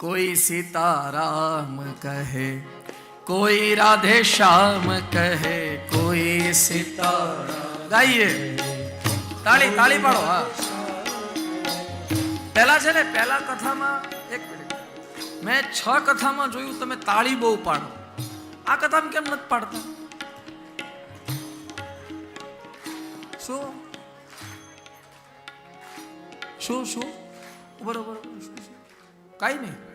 કોઈ સીતારામ કહે કોઈ રાધે શ્યામ કહે કોઈ સીતારામ ગાઈએ તાળી તાળી પાડો હા પહેલા છે ને પહેલા કથામાં એક મેં છ કથામાં જોયું તમે તાળી બહુ પાડો આ કથામાં કેમ નથી પાડતા શું શું શું બરોબર કાંઈ નહીં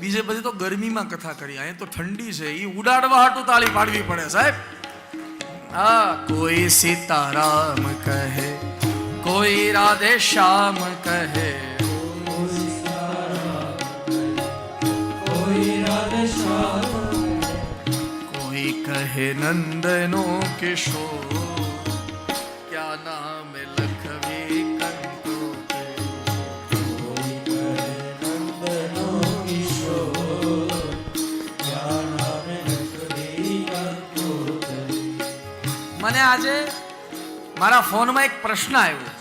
બીજે બધી તો ગરમીમાં કથા કરી અહીંયા તો ઠંડી છે એ ઉડાડવા હાટું તાળી પાડવી પડે સાહેબ હા કોઈ સીતારામ કહે કોઈ રાધે શ્યામ કહે કોઈ કહે નંદનો કિશોર क्या नाम આજે મારા ફોનમાં એક પ્રશ્ન આવ્યો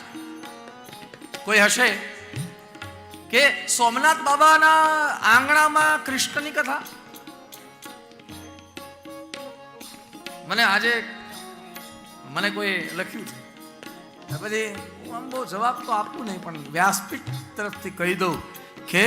કોઈ હશે? કે સોમનાથ બાબાના આંગણામાં કૃષ્ણની કથા? મને આજે, મને કોઈ લખ્યું છે? પછી હું આમ બહુ જવાબ તો આપું નહીં, પણ વ્યાસપીઠ તરફથી કહી દઉં કે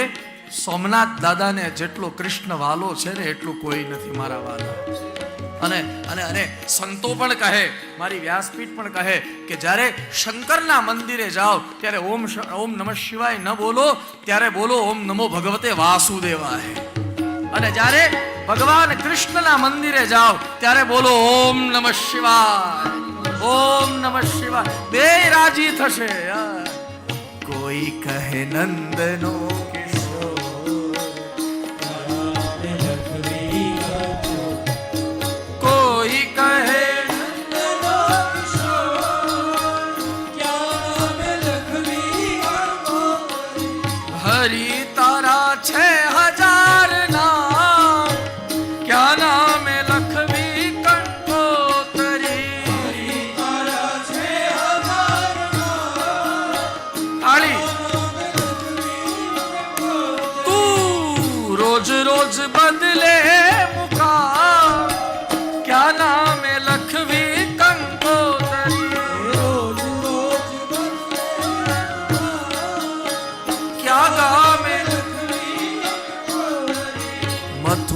સોમનાથ દાદાને જેટલો કૃષ્ણ વાલો છે ને, એટલું કોઈ નથી મારા વાલા. અને અને અને સંતો પણ કહે, મારી વ્યાસપીઠ પણ કહે કે જ્યારે શંકરના મંદિરે જાઓ, ત્યારે ઓમ ઓમ નમઃ શિવાય ન બોલો, ત્યારે બોલો ઓમ નમો ભગવતે વાસુદેવાય. અને જ્યારે ભગવાન કૃષ્ણના મંદિરે જાઓ, ત્યારે બોલો ઓમ નમઃ શિવાય. ઓમ નમઃ શિવાય. બે રાજી થશે. કોઈ કહે નંદનો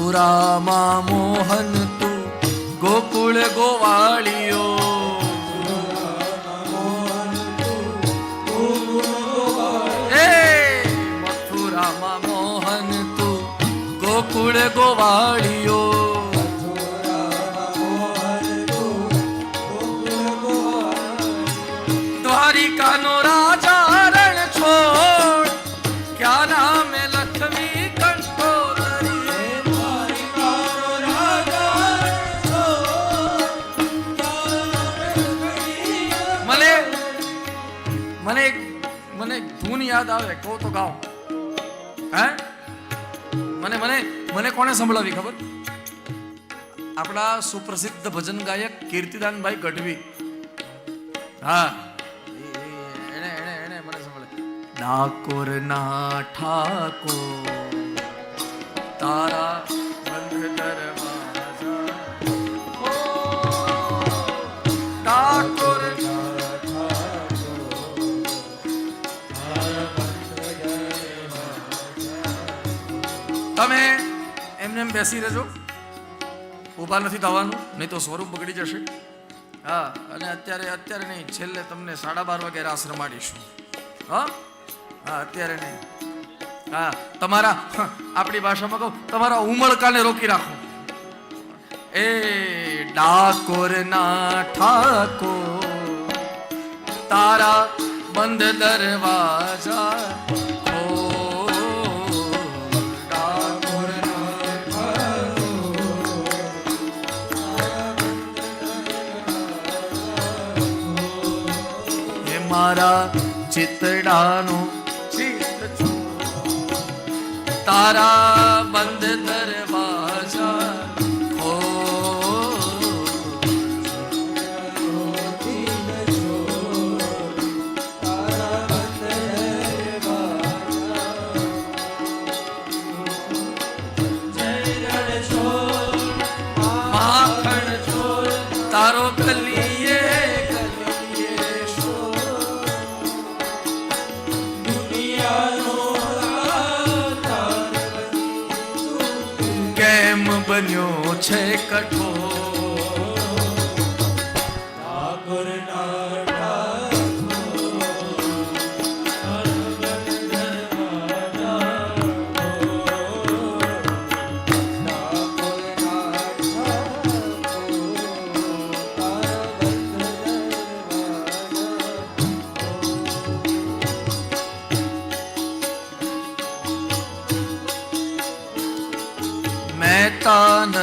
મથુરામાં મોહન તું ગોકુળ ગોવાળિયો. મથુરામાં મોહન તું ગોકુળ ગોવાળિયો. યાદ આવે કહો તો ગાઓ હે? મને મને મને કોણે સંભળાવી ખબર? આપણા સુપ્રસિદ્ધ ભજન ગાયક કીર્તિદાનભાઈ ગઢવી. હા. એને એને એને મને સંભળાવી ડાકોર ના ઠાકોર તારા બંધ તમે એમને એમ બેસી રહેજો. ઊભા નથી થવાનું, નહીં તો સ્વરૂપ બગડી જશે. હા, અને અત્યારે અત્યારે નહીં, છેલ્લે તમને સાડા બાર વાગે રાસ રમાડીશું. હા? હા, અત્યારે નહીં. હા, તમારા આપણી ભાષામાં કહું, તમારા ઉમળકાને રોકી રાખો. એ ડાકોર ના ઠાકોર, તારા બંધ દરવાજા મારા ચિતડાનું ચિત છો. તારા બંધ દરવાજા ઓ જય રણ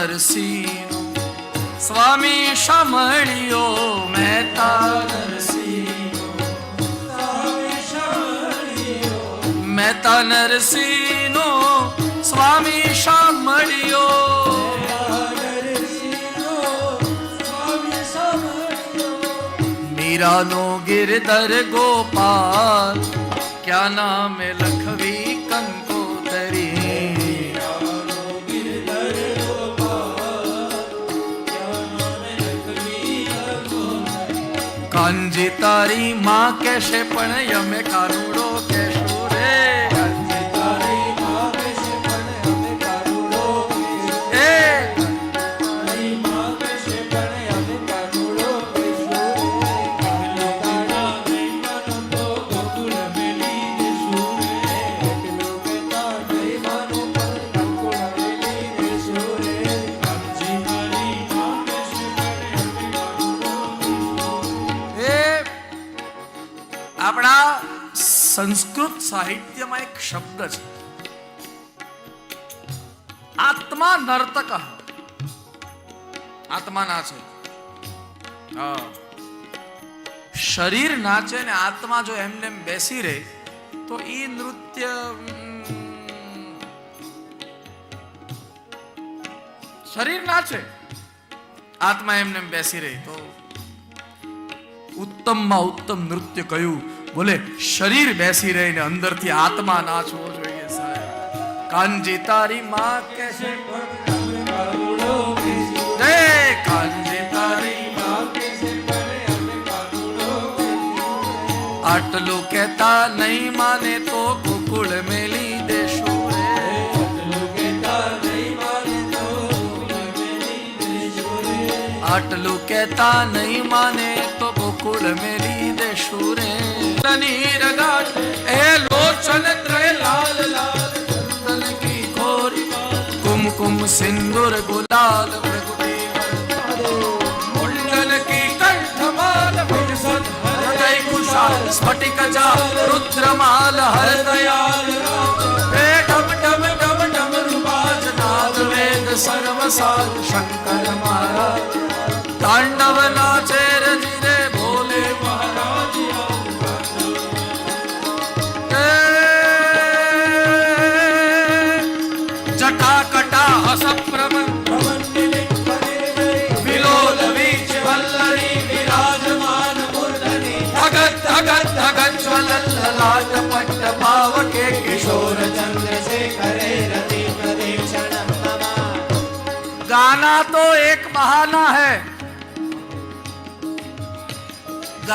નરસિંહ સ્વામી શામળિયો મહેતા નરસિંહ. મહેતા નરસિંહ સ્વામી શામળિયો મીરાનો ગિરધર ગોપાલ, ક્યાં નામે લખવી કાંજી તારી માં કેશે પણ યમે કાનુડો સંસ્કૃત સાહિત્યમાં એક શબ્દ છે. આત્મા નર્તક. આત્મા નાચે. શરીર નાચે ને આત્મા જો એમને બેસી રહે, તો એ નૃત્ય શરીર નાચે. આત્મા એમને એમ બેસી રહે, તો ઉત્તમમાં ઉત્તમ નૃત્ય કયું? બોલે શરીર બેસી રહીને અંદરથી આત્મા નાચવો જોઈએ સાહેબ કાનજી તારી માં કેશે જય કાનજી તારી માં આટલું કહેતા નહીં માને તો ગોકુળ મેલી દેશું રે આટલું કહેતા નહીં માને તો ગોકુળ મેલી દેશું રે નીર ગાટ એ લોચન ત્રય લાલ લાલ ચંદન કી ઘોરી કુમકુમ સિંદૂર ગુલાલ મુંડન કી કંઠમાલ હૃદય કુશાલ, સ્ફટિક જા રુદ્રમાલ હર દયાલ હે ઢમ ઢમ ઢમ ઢમ રૂપાજ નાદ વેદ સર્વસાર શંકર મહારાજ. તાંડવ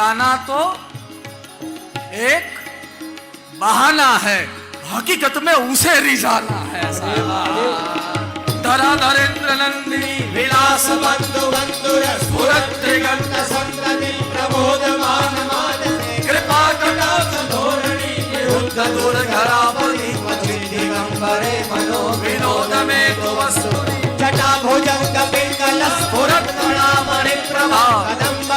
गाना तो एक बहाना है। हकीकत में उसे रिझाना है धरा धरेंद्र नंदिनी, विलास त्रिगंत सन्तति प्रबोधमान मानसे। कृपा कटाक्ष धोरणी दिगम्बरे मनो विनोद में तो वस्तुनि। जटाभुजङ्ग पिङ्गल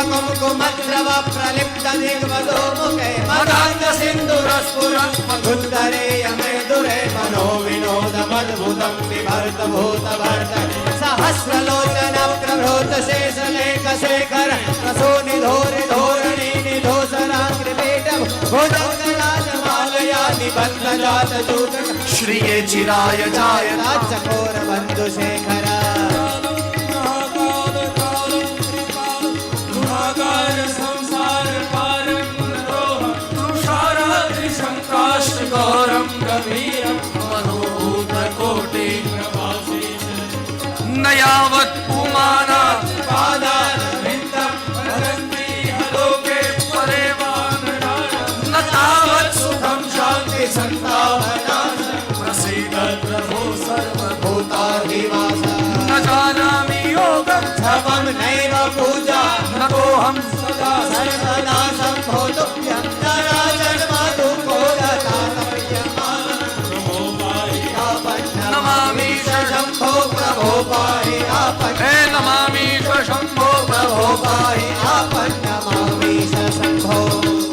कुङ्कुमद्रव प्रलिप्त दिग्वदो मुखे मदाङ्ग सिन्दुर स्फुरत् मधुन्दरे यमे दुरे मनो विनोद मद्भुतं विभर्त भूत भर्त सहस्रलोचन प्रभृत शेष लेख शेखर रसो निधोरि धोरणि निधोसराकृपीठ भुजङ्गराज मालया निबन्ध जात दूत श्रिये चिराय जाय चकोर यावत् पुमाना लोके परे वा न तावत् सुखं शान्ति सन्तापनाश प्रसीद प्रभो सर्वभूता भूताधिवास न जपं नैव पूजा नतोऽहं सदा सर्वदा शम्भो आपन्य हे नमामि शंभो प्रभो पाहि आपन्नमामि शंभो